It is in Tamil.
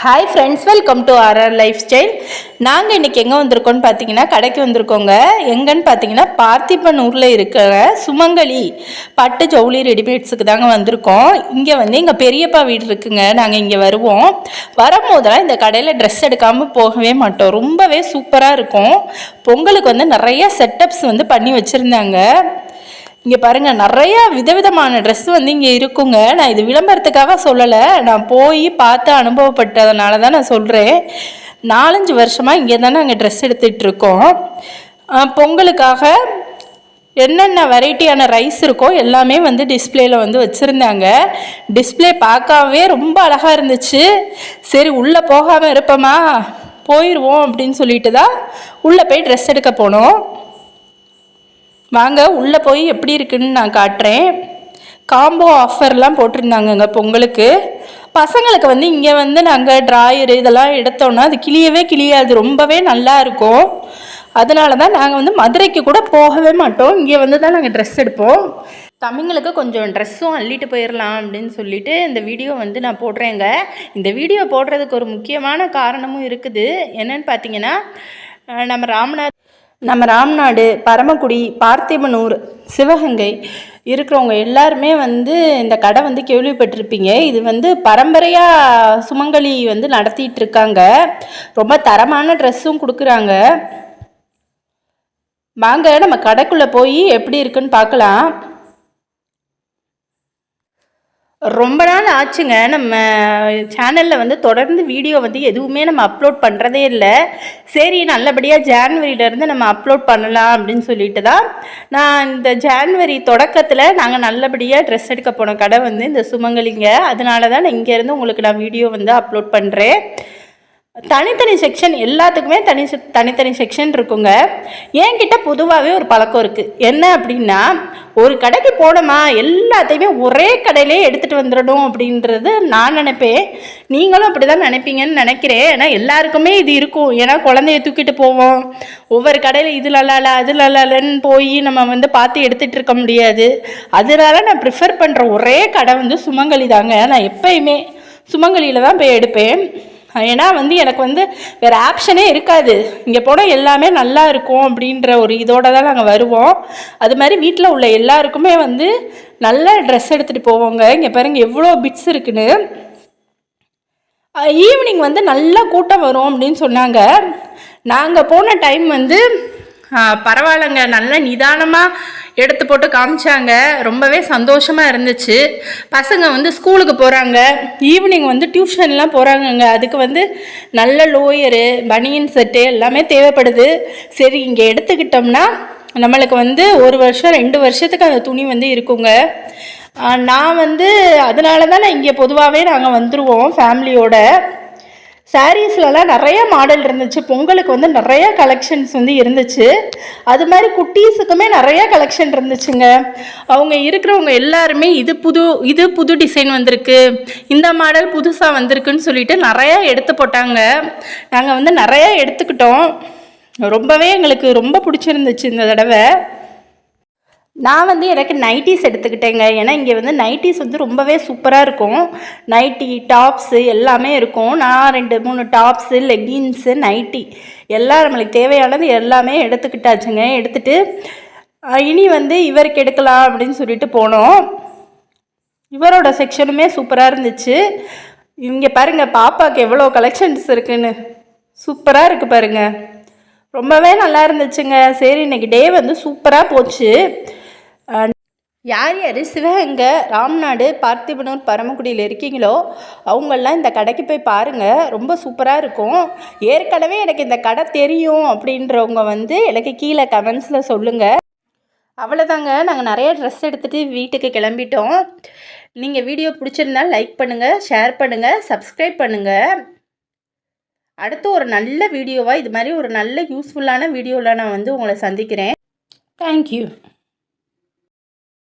Hi friends welcome to RR life style நாங்கள் இன்றைக்கி எங்கே வந்திருக்கோம்னு பார்த்தீங்கன்னா கடைக்கு வந்திருக்கோங்க. எங்கன்னு பார்த்தீங்கன்னா பார்த்திபனூரில் இருக்கிற சுமங்கலி பட்டு ஜவுளி ரெடிமேட்ஸுக்கு தாங்க வந்திருக்கோம். இங்கே வந்து எங்கள் பெரியப்பா வீடு இருக்குங்க. நாங்கள் இங்கே வருவோம். வரும்போதெல்லாம் இந்த கடையில் ட்ரெஸ் எடுக்காமல் போகவே மாட்டோம். ரொம்பவே சூப்பராக இருக்கும். பொங்கலுக்கு வந்து நிறைய செட்டப்ஸ் வந்து பண்ணி வச்சுருந்தாங்க. இங்கே பாருங்கள் நிறையா விதவிதமான ட்ரெஸ் வந்து இங்கே இருக்குங்க. நான் இது விளம்பரத்துக்காக சொல்லலை. நான் போய் பார்த்து அனுபவப்பட்டதுனால தான் நான் சொல்கிறேன் நாலஞ்சு வருஷமாக இங்கே தான் நாங்கள் ட்ரெஸ் எடுத்துகிட்ருக்கோம் பொங்கலுக்காக என்னென்ன வெரைட்டியான ரைஸ் இருக்கோ எல்லாமே வந்து டிஸ்பிளேயில் வந்து வச்சுருந்தாங்க. டிஸ்பிளே பார்க்கவே ரொம்ப அழகாக இருந்துச்சு. சரி உள்ளே போகாமல் இருப்போமா? போயிடுவோம் அப்படின்னு சொல்லிட்டு தான் உள்ளே போய் ட்ரெஸ் எடுக்க போனோம். வாங்க உள்ளே போய் எப்படி இருக்குன்னு நான் காட்டுறேன். காம்போ ஆஃபர்லாம் போட்டிருந்தாங்கங்க பொங்கலுக்கு. பசங்களுக்கு வந்து இங்கே வந்து நாங்கள் ட்ராயரு இதெல்லாம் எடுத்தோன்னா அது கிளியவே கிளியாது ரொம்பவே நல்லா இருக்கும். அதனால தான் நாங்கள் வந்து மதுரைக்கு கூட போகவே மாட்டோம். இங்கே வந்து தான் நாங்கள் ட்ரெஸ் எடுப்போம். தமிங்களுக்கு கொஞ்சம் ட்ரெஸ்ஸும் அள்ளிட்டு போயிடலாம் அப்படின்னு சொல்லிட்டு இந்த வீடியோ வந்து நான் போடுறேங்க. இந்த வீடியோ போடுறதுக்கு ஒரு முக்கியமான காரணமும் இருக்குது. என்னன்னு பார்த்தீங்கன்னா நம்ம ராமநாத் நம்ம ராம்நாடு பரமக்குடி பார்த்திபனூர் சிவகங்கை இருக்கிறவங்க எல்லாருமே வந்து இந்த கடை வந்து கேள்விப்பட்டிருப்பீங்க. இது வந்து பரம்பரையாக சுமங்கலி வந்து நடத்திட்டு இருக்காங்க. ரொம்ப தரமான ட்ரெஸ்ஸும் கொடுக்குறாங்க. வாங்க நம்ம கடைக்குள்ளே போய் எப்படி இருக்குன்னு பார்க்கலாம். ரொம்ப நாள் ஆச்சுங்க. நம்ம சேனலில் வந்து தொடர்ந்து வீடியோ வந்து எதுவுமே நம்ம அப்லோட் பண்ணுறதே இல்லை. சரி நல்லபடியாக ஜான்வரியிலேருந்து நம்ம அப்லோட் பண்ணலாம் அப்படின்னு சொல்லிட்டு தான் நான் இந்த ஜான்வரி தொடக்கத்தில் நாங்கள் நல்லபடியாக ட்ரெஸ் எடுக்க போன கடை வந்து இந்த சுமங்கலிங்க. அதனால தான் நான் இங்கேருந்து உங்களுக்கு நான் வீடியோ வந்து அப்லோட் பண்ணுறேன் தனித்தனி செக்ஷன் எல்லாத்துக்குமே தனி தனித்தனி செக்ஷன் இருக்குங்க. என்கிட்ட பொதுவாகவே ஒரு பழக்கம் இருக்குது என்ன அப்படின்னா ஒரு கடைக்கு போனோமா எல்லாத்தையுமே ஒரே கடையிலே எடுத்துகிட்டு வந்துடணும் அப்படின்றது நான் நினைப்பேன். நீங்களும் அப்படி தான் நினைப்பீங்கன்னு நினைக்கிறேன். ஏன்னா எல்லாருக்குமே இது இருக்கும். ஏன்னா குழந்தைய தூக்கிட்டு போவோம். ஒவ்வொரு கடையில் இது லல்லால அது லல்லாலன்னு போய் நம்ம வந்து பார்த்து எடுத்துகிட்டு இருக்க முடியாது. அதனால நான் ப்ரிஃபர் பண்ணுற ஒரே கடை வந்து சுமங்கலி தாங்க நான் எப்பயுமே சுமங்கலியில் தான் போய் எடுப்பேன். ஏன்னா வந்து எனக்கு வந்து வேறு ஆப்ஷனே இருக்காது. இங்கே போனால் எல்லாமே நல்லா இருக்கும் அப்படின்ற ஒரு இதோடு தான் நாங்கள் வருவோம். அது மாதிரி வீட்டில் உள்ள எல்லாருக்குமே வந்து நல்ல ட்ரெஸ் எடுத்துகிட்டு போவோங்க. இங்கே பாருங்கள் எவ்வளோ பிட்ஸ் இருக்குன்னு. ஈவினிங் வந்து நல்லா கூட்டம் வரும் அப்படின்னு சொன்னாங்க. நாங்கள் போன டைம் வந்து பரவாயில்லைங்க. நல்ல நிதானமாக எடுத்து போட்டு காமிச்சாங்க. ரொம்பவே சந்தோஷமாக இருந்துச்சு. பசங்க வந்து ஸ்கூலுக்கு போகிறாங்க ஈவினிங் வந்து டியூஷன்லாம் போகிறாங்கங்க அதுக்கு வந்து நல்ல லோயரு பனியன் செட்டு எல்லாமே தேவைப்படுது. சரி இங்கே எடுத்துக்கிட்டோம்னா நம்மளுக்கு வந்து ஒரு வருஷம் ரெண்டு வருஷத்துக்கு அந்த துணி வந்து இருக்குங்க. நான் வந்து அதனால தான் நான் இங்கே பொதுவாகவே நாங்கள் வந்துடுவோம் ஃபேமிலியோட சாரீஸ்லலாம் நிறைய மாடல் இருந்துச்சு. பொங்கலுக்கு வந்து நிறைய கலெக்ஷன்ஸ் வந்து இருந்துச்சு. அது மாதிரி குட்டீஸுக்குமே நிறைய கலெக்ஷன் இருந்துச்சுங்க. அவங்க இருக்கிறவங்க எல்லாருமே இது புது இது புது டிசைன் வந்திருக்கு. இந்த மாடல் புதுசாக வந்திருக்குன்னு சொல்லிட்டு நிறைய எடுத்து போட்டாங்க. நாங்கள் வந்து நிறைய எடுத்துக்கிட்டோம். ரொம்பவே எங்களுக்கு ரொம்ப பிடிச்சிருந்துச்சு இந்த தடவை. நான் வந்து எனக்கு நைட்டிஸ் எடுத்துக்கிட்டேங்க. ஏன்னா இங்கே வந்து நைட்டிஸ் வந்து ரொம்பவே சூப்பராக இருக்கும். நைட்டி டாப்ஸு எல்லாமே இருக்கும். நான் ரெண்டு மூணு டாப்ஸு லெகின்ஸு நைட்டி எல்லாம் நம்மளுக்கு தேவையானது எல்லாமே எடுத்துக்கிட்டாச்சுங்க. எடுத்துகிட்டு இனி வந்து இவருக்கு எடுக்கலாம் அப்படின்னு சொல்லிட்டு போனோம். இவரோட செக்ஷனுமே சூப்பராக இருந்துச்சு. இங்கே பாருங்கள் பாப்பாவுக்கு எவ்வளோ கலெக்ஷன்ஸ் இருக்குன்னு. சூப்பராக இருக்குது பாருங்கள் ரொம்பவே நல்லா இருந்துச்சுங்க. சரி இன்றைக்கி டே வந்து சூப்பராக போச்சு. யார் யார் சிவகங்கை ராம்நாடு பார்த்திபனூர் பரமக்குடியில் இருக்கீங்களோ அவங்கெல்லாம் இந்த கடைக்கு போய் பாருங்கள் ரொம்ப சூப்பராக இருக்கும். ஏற்கனவே எனக்கு இந்த கடை தெரியும் அப்படின்றவங்க வந்து எனக்கு கீழே கமெண்ட்ஸில் சொல்லுங்கள் அவ்வளோதாங்க நாங்கள் நிறைய ட்ரெஸ் எடுத்துகிட்டு வீட்டுக்கு கிளம்பிட்டோம். நீங்கள் வீடியோ பிடிச்சிருந்தா லைக் பண்ணுங்கள் ஷேர் பண்ணுங்கள் சப்ஸ்கிரைப் பண்ணுங்கள் அடுத்து ஒரு நல்ல வீடியோவாக இது மாதிரி ஒரு நல்ல யூஸ்ஃபுல்லான வீடியோவில் நான் வந்து உங்களை சந்திக்கிறேன். தேங்க்யூ